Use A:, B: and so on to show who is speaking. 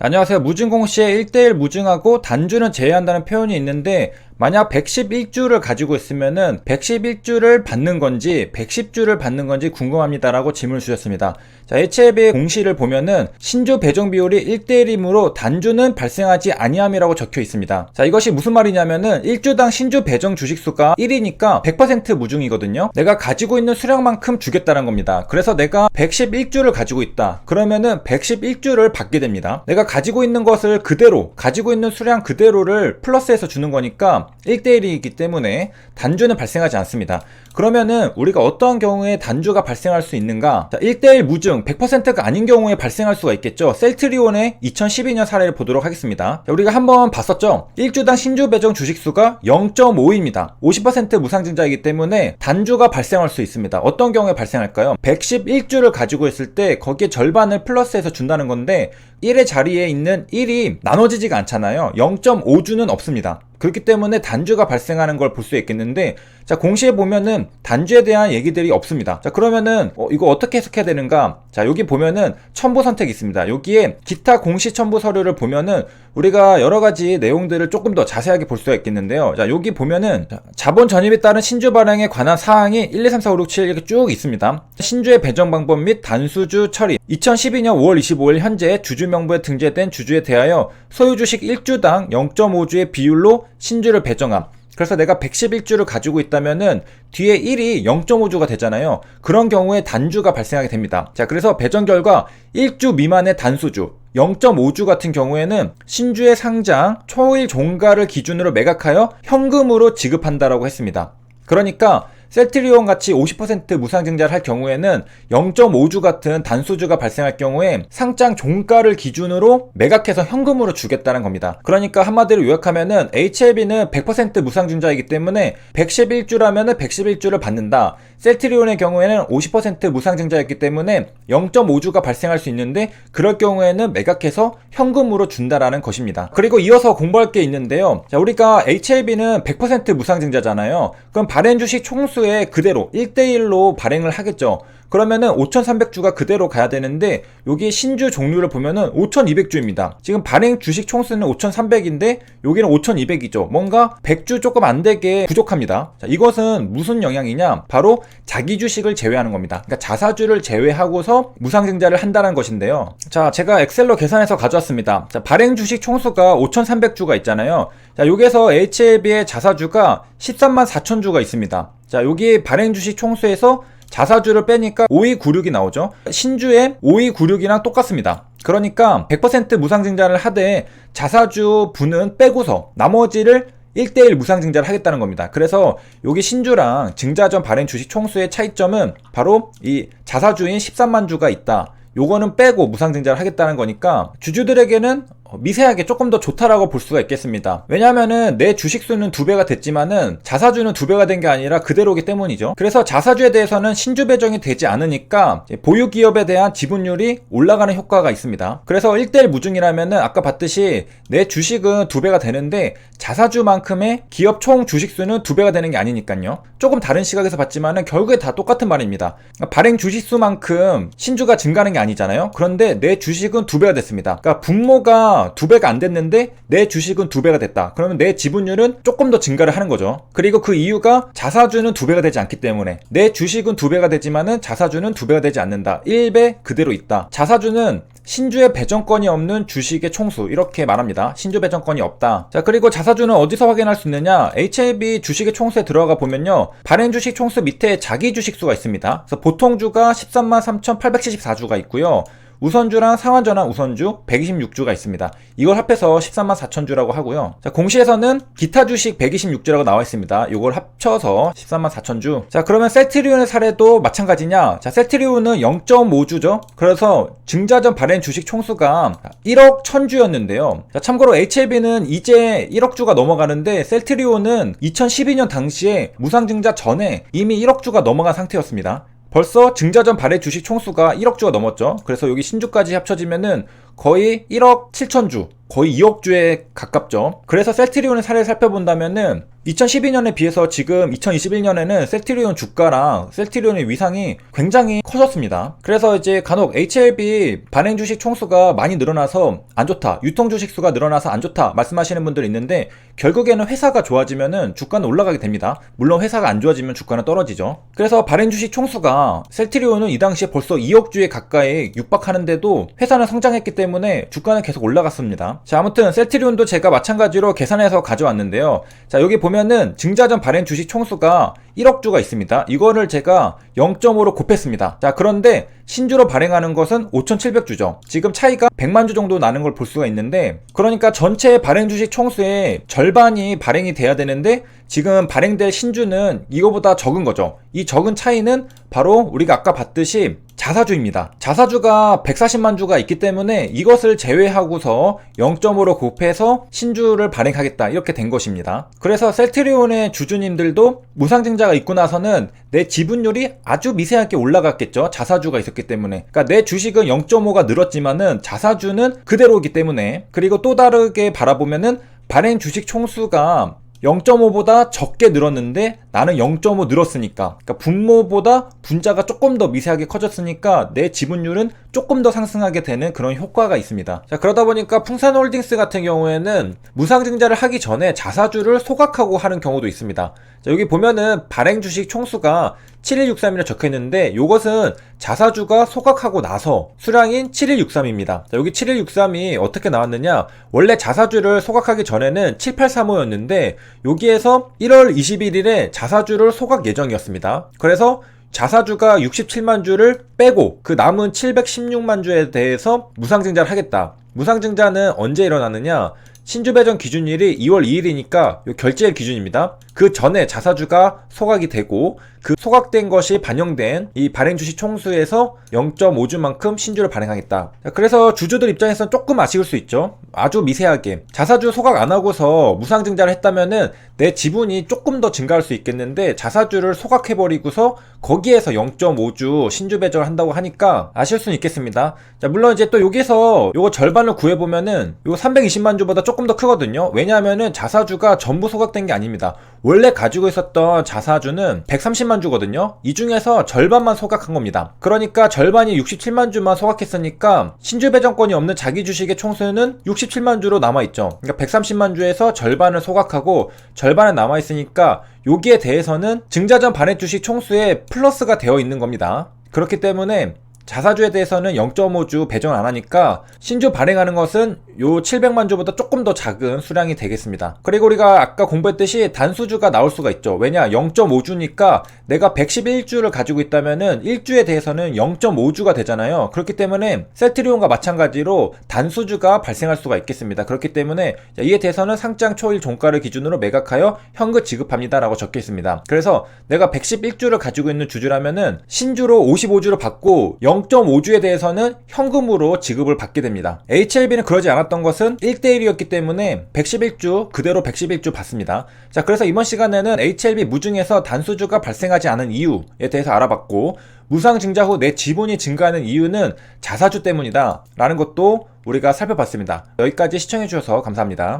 A: 안녕하세요. 무증공 시에 1대1 무증하고 단주는 제외한다는 표현이 있는데 만약 111주를 가지고 있으면은 111주를 받는 건지 110주를 받는 건지 궁금합니다라고 질문을 주셨습니다. 자, HLB의 공시를 보면은 신주 배정 비율이 1대1이므로 단주는 발생하지 아니함이라고 적혀 있습니다. 자, 이것이 무슨 말이냐면은 1주당 신주 배정 주식 수가 1이니까 100% 무증이거든요. 내가 가지고 있는 수량만큼 주겠다는 겁니다. 그래서 내가 111주를 가지고 있다. 그러면은 111주를 받게 됩니다. 내가 가지고 있는 것을 그대로 가지고 있는 수량 그대로를 플러스해서 주는 거니까 1대1이기 때문에 단주는 발생하지 않습니다. 그러면은 우리가 어떠한 경우에 단주가 발생할 수 있는가? 자, 1대1 무증 100%가 아닌 경우에 발생할 수가 있겠죠. 셀트리온의 2012년 사례를 보도록 하겠습니다. 자, 우리가 한번 봤었죠. 1주당 신주 배정 주식수가 0.5입니다. 50% 무상증자이기 때문에 단주가 발생할 수 있습니다. 어떤 경우에 발생할까요? 111주를 가지고 있을 때 거기에 절반을 플러스해서 준다는 건데 1의 자리에 있는 1이 나눠지지가 않잖아요. 0.5주는 없습니다. 그렇기 때문에 단주가 발생하는 걸 볼 수 있겠는데 자 공시에 보면은 단주에 대한 얘기들이 없습니다. 자 그러면은 어, 이거 어떻게 해석해야 되는가? 자 여기 보면은 첨부 선택이 있습니다. 여기에 기타 공시 첨부 서류를 보면은 우리가 여러 가지 내용들을 조금 더 자세하게 볼 수가 있겠는데요. 자 여기 보면은 자, 자본 전입에 따른 신주 발행에 관한 사항이 1, 2, 3, 4, 5, 6, 7 이렇게 쭉 있습니다. 신주의 배정 방법 및 단수주 처리. 2012년 5월 25일 현재 주주 명부에 등재된 주주에 대하여 소유 주식 1주당 0.5주의 비율로 신주를 배정함. 그래서 내가 111주를 가지고 있다면은 뒤에 1이 0.5주가 되잖아요. 그런 경우에 단주가 발생하게 됩니다. 자, 그래서 배정 결과 1주 미만의 단수주, 0.5주 같은 경우에는 신주의 상장 초일 종가를 기준으로 매각하여 현금으로 지급한다라고 했습니다. 그러니까 셀트리온 같이 50% 무상증자를 할 경우에는 0.5주 같은 단수주가 발생할 경우에 상장 종가를 기준으로 매각해서 현금으로 주겠다는 겁니다. 그러니까 한마디로 요약하면은 HLB는 100% 무상증자이기 때문에 111주라면은 111주를 받는다. 셀트리온의 경우에는 50% 무상증자였기 때문에 0.5주가 발생할 수 있는데 그럴 경우에는 매각해서 현금으로 준다라는 것입니다. 그리고 이어서 공부할 게 있는데요. 자, 우리가 HLB는 100% 무상증자잖아요. 그럼 발행 주식 총수 에 그대로 1대1로 발행을 하겠죠. 그러면은 5,300주가 그대로 가야 되는데 여기 신주 종류를 보면은 5,200주입니다. 지금 발행 주식 총수는 5,300인데 여기는 5,200이죠. 뭔가 100주 조금 안 되게 부족합니다. 자, 이것은 무슨 영향이냐? 바로 자기 주식을 제외하는 겁니다. 그러니까 자사주를 제외하고서 무상증자를 한다는 것인데요. 자, 제가 엑셀로 계산해서 가져왔습니다. 자, 발행 주식 총수가 5,300주가 있잖아요. 자, 여기에서 HLB의 자사주가 13만 4천주가 있습니다. 자, 여기 발행 주식 총수에서 자사주를 빼니까 5296이 나오죠. 신주의 5296이랑 똑같습니다. 그러니까 100% 무상증자를 하되 자사주 분은 빼고서 나머지를 1대1 무상증자를 하겠다는 겁니다. 그래서 여기 신주랑 증자전 발행 주식 총수의 차이점은 바로 이 자사주인 13만 주가 있다. 요거는 빼고 무상증자를 하겠다는 거니까 주주들에게는 미세하게 조금 더 좋다라고 볼 수가 있겠습니다. 왜냐하면은 내 주식 수는 두 배가 됐지만은 자사주는 두 배가 된 게 아니라 그대로기 때문이죠. 그래서 자사주에 대해서는 신주 배정이 되지 않으니까 보유 기업에 대한 지분율이 올라가는 효과가 있습니다. 그래서 1대1 무중이라면은 아까 봤듯이 내 주식은 두 배가 되는데 자사주만큼의 기업 총 주식 수는 두 배가 되는 게 아니니까요. 조금 다른 시각에서 봤지만은 결국에 다 똑같은 말입니다. 그러니까 발행 주식 수만큼 신주가 증가하는 게 아니잖아요. 그런데 내 주식은 두 배가 됐습니다. 그러니까 분모가 두 배가 안 됐는데 내 주식은 두 배가 됐다. 그러면 내 지분율은 조금 더 증가를 하는 거죠. 그리고 그 이유가 자사주는 두 배가 되지 않기 때문에 내 주식은 두 배가 되지만은 자사주는 두 배가 되지 않는다. 1배 그대로 있다. 자사주는 신주의 배정권이 없는 주식의 총수 이렇게 말합니다. 신주 배정권이 없다. 자 그리고 자사주는 어디서 확인할 수 있느냐? HLB 주식의 총수에 들어가 보면요. 발행 주식 총수 밑에 자기 주식 수가 있습니다. 그래서 보통 주가 13만 3,874주가 있고요. 우선주랑 상환전환 우선주 126주가 있습니다. 이걸 합해서 13만 4천주라고 하고요. 자, 공시에서는 기타 주식 126주라고 나와 있습니다. 이걸 합쳐서 13만 4천주. 자, 그러면 셀트리온의 사례도 마찬가지냐? 자, 셀트리온은 0.5주죠. 그래서 증자전 발행 주식 총수가 1억 1000주였는데요. 자, 참고로 HLB는 이제 1억 주가 넘어가는데 셀트리온은 2012년 당시에 무상증자 전에 이미 1억 주가 넘어간 상태였습니다. 벌써 증자전 발행 주식 총수가 1억 주가 넘었죠. 그래서 여기 신주까지 합쳐지면은 거의 1억 7천 주, 거의 2억 주에 가깝죠. 그래서 셀트리온의 사례를 살펴본다면은 2012년에 비해서 지금 2021년에는 셀트리온 주가랑 셀트리온의 위상이 굉장히 커졌습니다. 그래서 이제 간혹 HLB 발행 주식 총수가 많이 늘어나서 안 좋다, 유통 주식 수가 늘어나서 안 좋다 말씀하시는 분들 있는데 결국에는 회사가 좋아지면은 주가는 올라가게 됩니다. 물론 회사가 안 좋아지면 주가는 떨어지죠. 그래서 발행 주식 총수가 셀트리온은 이 당시에 벌써 2억 주에 가까이 육박하는데도 회사는 성장했기 때문에 주가는 계속 올라갔습니다. 자, 아무튼 셀트리온도 제가 마찬가지로 계산해서 가져왔는데요. 자, 여기 보면은 증자전 발행 주식 총수가 1억 주가 있습니다. 이거를 제가 0.5로 곱했습니다. 자, 그런데 신주로 발행하는 것은 5,700주죠. 지금 차이가 100만 주 정도 나는 걸 볼 수가 있는데, 그러니까 전체 발행 주식 총수의 절반이 발행이 돼야 되는데, 지금 발행될 신주는 이거보다 적은 거죠. 이 적은 차이는 바로 우리가 아까 봤듯이 자사주입니다. 자사주가 140만 주가 있기 때문에 이것을 제외하고서 0.5로 곱해서 신주를 발행하겠다 이렇게 된 것입니다. 그래서 셀트리온의 주주님들도 무상증자가 있고 나서는 내 지분율이 아주 미세하게 올라갔겠죠. 자사주가 있었기 때문에. 그러니까 내 주식은 0.5가 늘었지만은 자사주는 그대로이기 때문에 그리고 또 다르게 바라보면은 발행 주식 총수가 0.5보다 적게 늘었는데 나는 0.5 늘었으니까 그러니까 분모보다 분자가 조금 더 미세하게 커졌으니까 내 지분율은 조금 더 상승하게 되는 그런 효과가 있습니다. 자 그러다 보니까 풍산홀딩스 같은 경우에는 무상증자를 하기 전에 자사주를 소각하고 하는 경우도 있습니다. 자, 여기 보면은 발행 주식 총수가 7163이라 적혀 있는데 이것은 자사주가 소각하고 나서 수량인 7163입니다. 자, 여기 7163이 어떻게 나왔느냐? 원래 자사주를 소각하기 전에는 7835였는데 여기에서 1월 21일에 자 사주를 소각 예정이었습니다. 그래서 자사주가 67만 주를 빼고 그 남은 716만 주에 대해서 무상증자를 하겠다. 무상증자는 언제 일어나느냐? 신주 배정 기준일이 2월 2일이니까 결제일 기준입니다. 그 전에 자사주가 소각이 되고 그 소각된 것이 반영된 이 발행 주식 총수에서 0.5주만큼 신주를 발행하겠다. 그래서 주주들 입장에서는 조금 아쉬울 수 있죠. 아주 미세하게 자사주 소각 안 하고서 무상증자를 했다면은 내 지분이 조금 더 증가할 수 있겠는데 자사주를 소각해 버리고서 거기에서 0.5주 신주 배정을 한다고 하니까 아실 수는 있겠습니다. 자, 물론 이제 또 여기서 요거 절반을 구해 보면은 요거 320만 주보다 조금 더 크거든요. 왜냐하면은 자사주가 전부 소각된 게 아닙니다. 원래 가지고 있었던 자사주는 130만 주거든요. 이 중에서 절반만 소각한 겁니다. 그러니까 절반이 67만 주만 소각했으니까 신주 배정권이 없는 자기 주식의 총수는 67만 주로 남아 있죠. 그러니까 130만 주에서 절반을 소각하고 절반은 남아 있으니까 여기에 대해서는 증자전 반액 주식 총수에 플러스가 되어 있는 겁니다. 그렇기 때문에 자사주에 대해서는 0.5주 배정 안 하니까 신주 발행하는 것은 요 700만 주보다 조금 더 작은 수량이 되겠습니다. 그리고 우리가 아까 공부했듯이 단수주가 나올 수가 있죠. 왜냐 0.5주니까 내가 111주를 가지고 있다면은 1주에 대해서는 0.5주가 되잖아요. 그렇기 때문에 셀트리온과 마찬가지로 단수주가 발생할 수가 있겠습니다. 그렇기 때문에 이에 대해서는 상장 초일 종가를 기준으로 매각하여 현금 지급합니다라고 적혀 있습니다. 그래서 내가 111주를 가지고 있는 주주라면은 신주로 55주를 받고 0.5주에 대해서는 현금으로 지급을 받게 됩니다. HLB는 그러지 않았던 것은 1대1이었기 때문에 111주 그대로 111주 받습니다. 자, 그래서 이번 시간에는 HLB 무중에서 단수주가 발생하지 않은 이유에 대해서 알아봤고 무상 증자 후 내 지분이 증가하는 이유는 자사주 때문이다 라는 것도 우리가 살펴봤습니다. 여기까지 시청해주셔서 감사합니다.